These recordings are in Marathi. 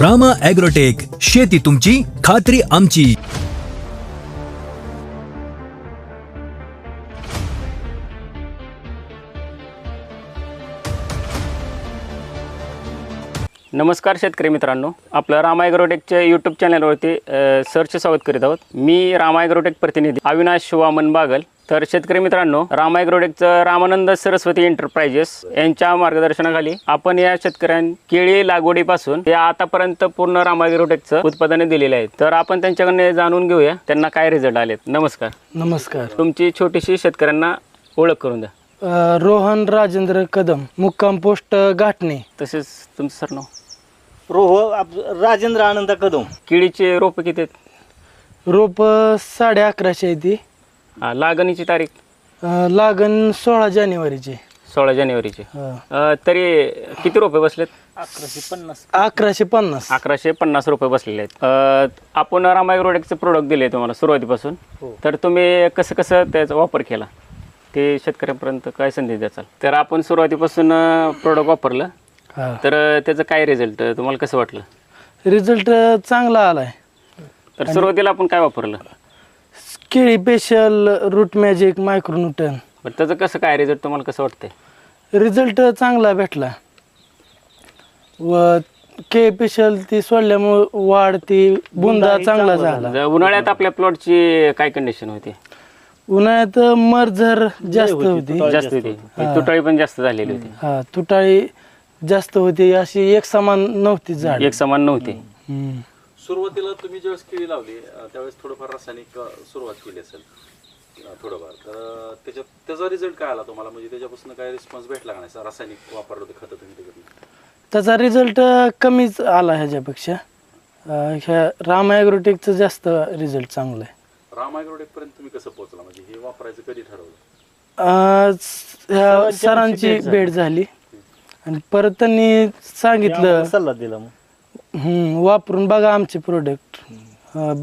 रामा ॲग्रोटेक शेती तुमची खात्री आमची. नमस्कार शेतकरी मित्रांनो. आपलं रामा ॲग्रोटेकच्या यूट्यूब चॅनलवरती सर्च सरचे स्वागत करीत आहोत. मी रामा ॲग्रोटेक प्रतिनिधी अविनाश वामन बागल. तर शेतकरी मित्रांनो रामा ॲग्रोटेकचं रामानंद सरस्वती एंटरप्राइजेस यांच्या मार्गदर्शनाखाली आपण या शेतकऱ्यां केळी लागवडीपासून ते आतापर्यंत पूर्ण रामा ॲग्रोटेकचं उत्पादने दिलेले आहेत. तर आपण त्यांच्याकडे जाणून घेऊया त्यांना काय रिझल्ट आलेत. नमस्कार. नमस्कार. तुमची छोटीशी शेतकऱ्यांना ओळख करून द्या. अ, रोहन राजेंद्र कदम मुक्काम पोस्ट घाटणे. तसेच तुमचं सर नाव? रोह आप- राजेंद्र आनंद कदम. केळीचे रोपं किती आहेत? रोप साडे अकराशे आहे ती हा, लागणीची तारीख? अ, लागण सोळा जानेवारीची. सोळा जानेवारीची. अ, अ, तरी किती रुपये बसलेत? अकराशे पन्नास. अकराशे पन्नास. अकराशे पन्नास रुपये बसलेले आहेत. अ, आपण रामायग्रोडेकचं प्रोडक्ट दिले तुम्हाला सुरुवातीपासून. तर तुम्ही कसं कसं त्याचा वापर केला? ते शेतकऱ्यांपर्यंत काय संदेश द्याचाल तर आपण सुरुवातीपासून प्रोडक्ट वापरलं. हा. तर अ, त्याचं काय रिझल्ट तुम्हाला कसं वाटलं? रिझल्ट चांगला आलाय. तर सुरुवातीला आपण काय वापरलं? केळी पेशल रूट मॅजिक मायक्रोन्यूटन पण त्याचं कसं काय रिझल्ट तुम्हाला कसं वाटतंय? रिझल्ट चांगला भेटला. व केळी पेशल ती सोडल्यामुळे वाढ ती बुंदा चांगला झाला. ज- उन्हाळ्यात आपल्या प्लॉटची काय कंडिशन होती? उन्हाळ्यात मरझर जास्त होती जास्त होती. तुटाळी पण जास्त झालेली होती. हा तुटाळी जास्त होती अशी एक समान नव्हती झाड. एक समान नव्हती. हम्म. सुरुवातीला तुम्ही ज्यावेळेस केळी लावली अं, त्यावेळेस थोडंफार रासायनिक अं, सुरुवात केली असेल. अं, थोडंफार. तर त्याच्यात त्याचा रिझल्ट काय आला तुम्हाला? म्हणजे त्याच्यापासून काय रिस्पॉन्स भेटला का नाही? रासायनिक वापरलं होते खतं तुम्ही त्याच्यात त्याचा रिझल्ट कमीच आला ह्याच्यापेक्षा. अं, ह्या राम ॲग्रोटेकचं जास्त रिझल्ट चांगला आहे. राम ॲग्रोटेक पर्यंत तुम्ही कसं पोहोचला? म्हणजे हे वापरायचं कधी ठरवलं? ह्या सरांची भेट झाली. आणि परत त्यांनी सांगितलं सल्ला दिला मग. हम्म, वापरून बघा आमचे प्रोडक्ट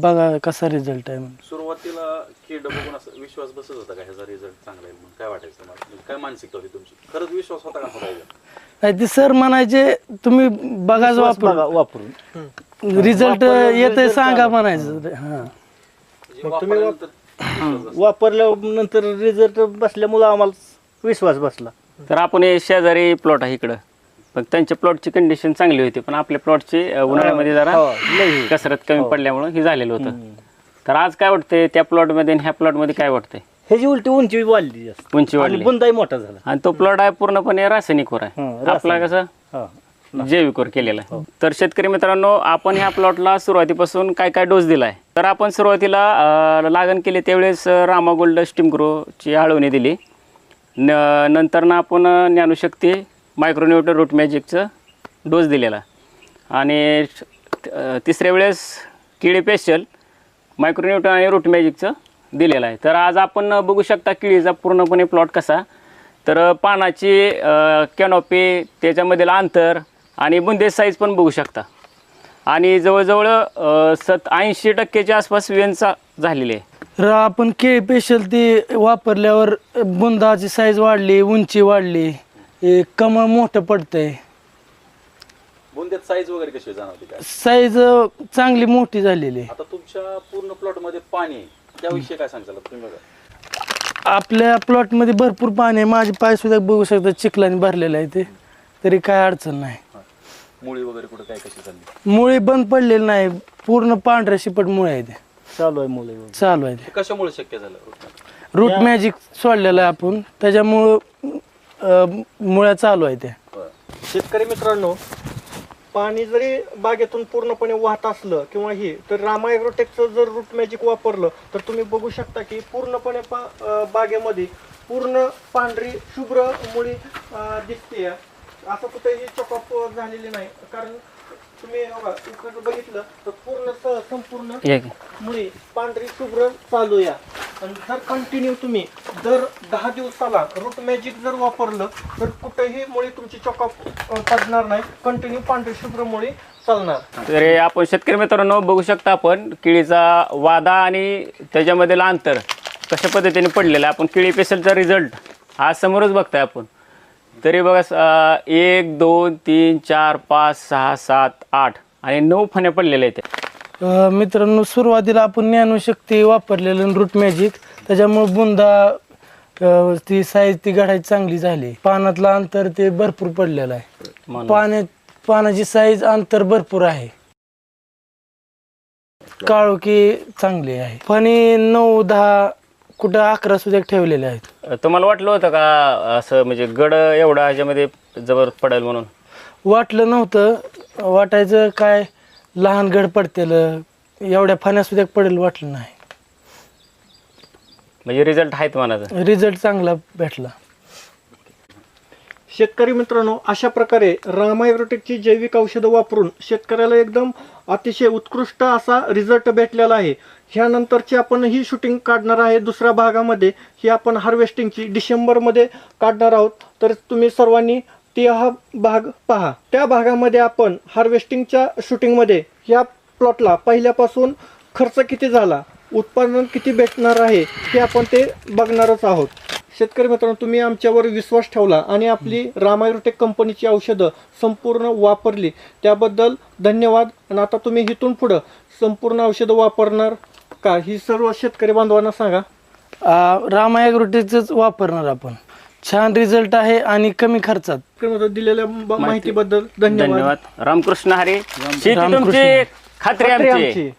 बघा कसा रिझल्ट आहे म्हणून. सुरुवातीला कीड बघून असं विश्वास बसत होता का ह्याचा रिझल्ट चांगला आहे म्हणून? काय वाटायचं तुम्हाला? म्हणजे काय मानसिकता होती तुमची? खरंच विश्वास होता का? नाही ते सर म्हणायचे तुम्ही बघाच बघा वापरून. वापरून रिझल्ट येतंय सांगा म्हणायचं. हा. म्हणजे वापरल्यानंतर वापरल्यानंतर रिझल्ट बसल्यामुळं आम्हाला विश्वास बसला. तर आपण हे शेजारी प्लॉट आहे इकडं. पण त्यांच्या प्लॉटची कंडिशन चांगली होती पण आपल्या प्लॉटची उन्हाळ्यामध्ये जरा हो, लई. कसरत कमी पडल्यामुळं हे झालेलं होतं. तर आज काय वाटतंय त्या प्लॉटमध्ये आणि ह्या प्लॉटमध्ये काय वाटतंय? ह्याची उलटी उंची वाढली जास्त. उंची आणि वाढली बुंदाही मोठा झाला. आणि तो प्लॉट आहे पूर्णपणे रासायनिक वर हं, आहे आपला कसं? हा जैविक वर केलेला आहे. तर शेतकरी मित्रांनो आपण ह्या प्लॉटला सुरुवातीपासून काय काय डोस दिलाय? तर आपण सुरुवातीला अं, लागण केली त्यावेळेस अं, रामा गोल्ड स्टीम ग्रोची आळवणी दिली. न नंतर ना आपण अं, ज्ञानशक्ती मायक्रोन्युटर रूट मॅजिकचं डोस दिलेला. आणि तिसऱ्या वेळेस किडी पेशल मायक्रोन्युटर आणि रूट मॅजिकचं दिलेलं आहे. तर आज आपण बघू शकता किळीचा पूर्णपणे प्लॉट कसा. तर पानाची कॅनॉपी त्याच्यामधील अंतर आणि बुंदे साईज पण बघू शकता. आणि जवळजवळ सत ऐंशी टक्केच्या आसपास वेनचा झालेली आहे. तर आपण केळी पेशल ती वापरल्यावर बुंदाची साईज वाढली उंची वाढली. हे कमळ मोठं पडतंय. बुंद्यात साईज वगैरे कशी जाणवते काय? साईज चांगली मोठी झालेली आहे. आता तुमच्या पूर्ण प्लॉटमध्ये पाणी आहे. त्याविषयी काय सांगताल तुम्ही बघा. आपल्या प्लॉटमध्ये भरपूर पाणी आहे. माझे पाय सुद्धा बघू शकता चिखलाने भरलेलं आहे ते. तरी काय अडचण नाही. मुळी वगैरे कुठं काय कशी चालली मुळे बंद पडलेले नाही. पूर्ण पांढऱ्या शिपट मुळे आहे ते चालू आहे मुलं चालू आहे ते हे कशामुळे शक्य झालं? रूट मॅजिक सोडलेलं आहे आपण. त्याच्यामुळं अं, मुळ्या चालू आहे ते बरं. शेतकरी मित्रांनो पाणी जरी बागेतून पूर्णपणे वाहत असलं किंवा हे तर रामा ॲग्रोटेकचं जर रूट मॅजिक वापरलं तर तुम्ही बघू शकता की पूर्णपणे पा अं, बागेमध्ये पूर्ण पांढरी शुभ्र मुळी अं, दिसते असं कुठेही चॉकअप झालेली नाही कारण तुम्ही बघा, इकडं बघितलं तर पूर्ण स- संपूर्ण. मुळे पांढरी शुभ्र चालू या आणि जर कंटिन्यू तुम्ही दर दहा दिवसाला रूट मॅजिक जर वापरलं तर कुठेही मुळे तुमची चॉकअप पडणार नाही. कंटिन्यू पांढरी शुभ्र मुळे चालणार. तर हे आपण शेतकरी मित्रांनो बघू शकता आपण केळीचा वादा आणि त्याच्यामधील अंतर कशा पद्धतीने पडलेलं आहे. आपण केळी पेशलचा रिझल्ट आज समोरच बघताय आपण. तरी बघा एक दोन तीन चार पाच सहा सात आठ आणि नऊ फण्या पडलेल्या आहेत. मित्रांनो सुरुवातीला आपण ज्ञानशक्ती वापरलेलं रूट मॅजिक त्याच्यामुळे बुंदा ती साईज ती गाठायची चांगली झाली. पानातलं अंतर ते भरपूर पडलेलं आहे. पाण्यात पानाची साईज अंतर भरपूर आहे. काळोखी चांगली आहे. फणी नऊ दहा कुठं अकरा सुद्धा ठेवलेले आहेत. तुम्हाला वाटलं होतं का असं म्हणजे गड एवढा ह्याच्यामध्ये जबर पडेल म्हणून? वाटलं नव्हतं. वाटायचं काय लहान गड पडतेल एवढ्या फाण्या सुद्धा पडेल वाटलं नाही. म्हणजे रिझल्ट आहेत म्हणायचं. रिझल्ट चांगला भेटला. शेतकरी मित्रांनो अशा प्रकारे रामायग्रोटेकची जैविक औषधं वापरून शेतकऱ्याला एकदम अतिशय उत्कृष्ट असा रिझल्ट भेटलेला आहे. ह्यानंतरची आपण ही शूटिंग काढणार आहे दुसऱ्या भागामध्ये. ही आपण हार्वेस्टिंगची डिसेंबरमध्ये काढणार आहोत. तर तुम्ही सर्वांनी ती हा भाग पहा. त्या भागामध्ये आपण हार्वेस्टिंगच्या शूटिंगमध्ये या प्लॉटला पहिल्यापासून खर्च किती झाला? उत्पादन किती भेटणार आहे हे आपण ते बघणारच आहोत. शेतकरी मित्रांनो तुम्ही आमच्यावर विश्वास ठेवला आणि आपली रामायरोटेक कंपनीची औषधं संपूर्ण वापरली. त्याबद्दल धन्यवाद आणि आता तुम्ही इथून पुढं संपूर्ण औषधं वापरणार का? ही सर्व शेतकरी बांधवांना सांगा. रामा ॲग्रोटेकच वापरणार आपण. छान रिझल्ट आहे आणि कमी खर्चात. शेतकरी मित्रांनो, दिलेल्या ब- माहितीबद्दल धन्यवाद. धन्यवाद. रामकृष्ण हरे. शेती रामकृष्ण. तुमची खात्री आमची.